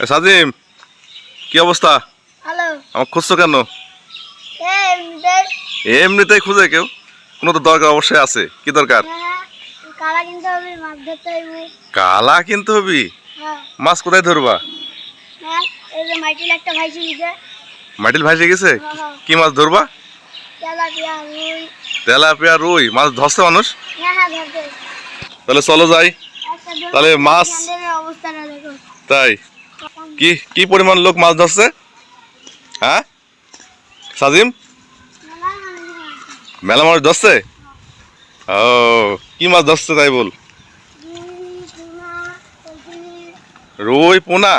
সাজিম কি অবস্থা? আমার খুঁজছো কেন? হ্যাঁ এমনিতেই। খুঁজে কেউ? কোনো তো দরকার অবশ্যই আছে। কি দরকার? হ্যাঁ কালা কিনতে হবে মাছ ধরতে হবে। কালা কিনতে হবি? হ্যাঁ। মাছ কোথায় ধরবা? হ্যাঁ মাটিল ভাসে গেছে? হ্যাঁ হ্যাঁ। কি মাছ ধরবা? তেলাপিয়া রুই। মাছ ধরছে মানুষ? হ্যাঁ হ্যাঁ তাহলে চলো যাই। তাহলে মাছ- তাই। কি কি পরিমাণ লোক মাছ ধরছে? হ্যাঁ? সাজিম? মেলা মাছ ধরছে? ও, কি মাছ ধরছে তাই বল? রুই, পোনা?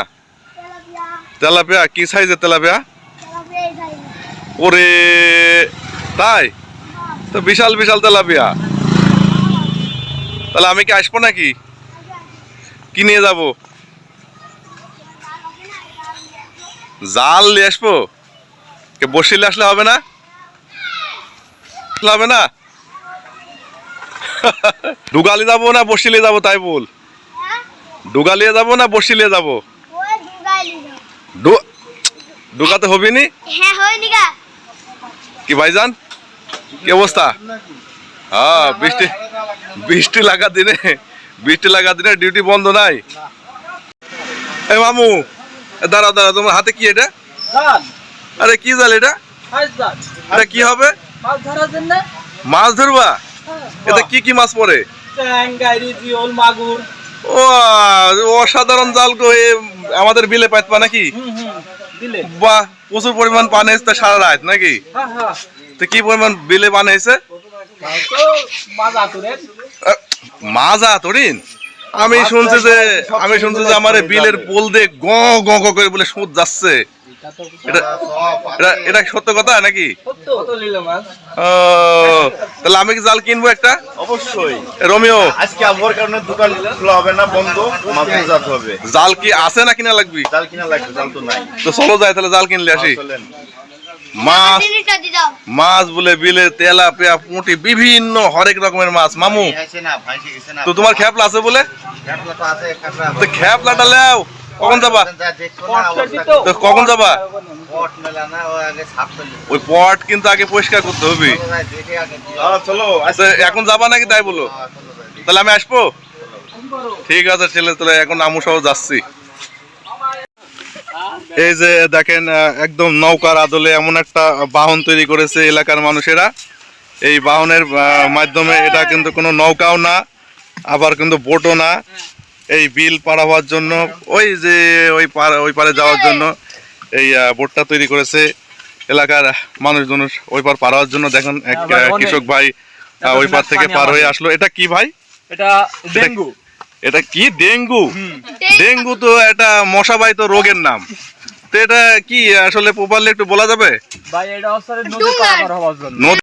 তেলাপিয়া, কি সাইজের তেলাপিয়া? ওরে, তাই? তো বিশাল বিশাল তেলাপিয়া। তাহলে আমি কি আসব নাকি? কি নিয়ে যাব? জাল নিয়ে আসব? কে বসিলে আসলে হবে না? হবে না? ডুগালি যাব না বসিলে যাব তাই বল। ডুগালিয়ে যাব না বসিলে যাব? ডুগাতে হবি নি কি ভাইজান? কি অবস্থা? হ্যাঁ বৃষ্টি বৃষ্টি লাগা দিনে বৃষ্টি লাগা দিনে ডিউটি বন্ধ নাই। এ মামু দাঁড়াও দাঁড়াও তোমার হাতে কি এটা? আরে কি জাল এটা? এটা কি হবে? মাছ ধরবা? এটা কি কি মাছ পড়ে? মাগুর। ও অসাধারণ জাল আমাদের বিলে পাইতবা নাকি? বাহ প্রচুর পরিমাণ পানি এসছে সারা রাত নাকি? হ্যাঁ হ্যাঁ। তো কি পরিমাণ বিলে পানি এসে মাজা তরিন আমি শুনছি যে আমি শুনছি যে আমার বিলের পোল দিয়ে গ গ গ করে বলে সুদ যাচ্ছে। এটা এটা সত্য কথা নাকি? সত্য। কত নিল মাছ ও তাহলে আমি কি জাল কিনবো একটা? অবশ্যই। রোমিও। আজকে আবহাওয়ার কারণে দোকান খোলা হবে না বন্ধ মাছ যেতে হবে। জাল কি আছে না কিনা লাগবি? জাল কিনা লাগবে জাল তো নাই। তো চলো যাই তাহলে জাল কিনলে আসি। চলেন। মাছ জিনিসটা দি দাও। মাছ বলে বিলে তেলা পেয়া পুঁটি বিভিন্ন হরেক রকমের মাছ। মামু খাইছে না ভাইছে গেছে না। তো তোমার খ্যাপলা আছে বলে? খেপলা তো আছে খ্যাপলাটা লেও কখন যাবা? তো কখন যাবা? পট মেলা না ও আগে সাপ ফেলে ওই পট কিন্তু আগে পরিষ্কার করতে হবে। আচ্ছা এখন যাবা নাকি তাই বলো? হ্যাঁ। তাহলে আমি আসব? ঠিক আছে ছেলে তাহলে এখন আমু সহ যাচ্ছি। এই যে দেখেন একদম নৌকার আদলে এমন একটা বাহন তৈরি করেছে এলাকার মানুষেরা। এই বাহনের মাধ্যমে এটা কিন্তু কোনো নৌকাও না আবার কিন্তু বোটও না। এই বিল পার হওয়ার জন্য ওই যে ওই পার ওই পারে যাওয়ার জন্য এই বোটটা তৈরি করেছে এলাকার মানুষজন ওই পার পার হওয়ার জন্য। দেখেন এক আহ, অনেক- কৃষক ভাই ওই পার থেকে পার হয়ে আসলো। এটা কি ভাই? এটা ডেঙ্গু। এটা কি ডেঙ্গু? ডেঙ্গু তো এটা মশাবাহিত রোগের নাম। তো এটা কি আসলে প্রপারলি একটু বলা যাবে? ভাই এটা হচ্ছে নদী ডুঙ্গার। পার হওয়ার জন্য। নদী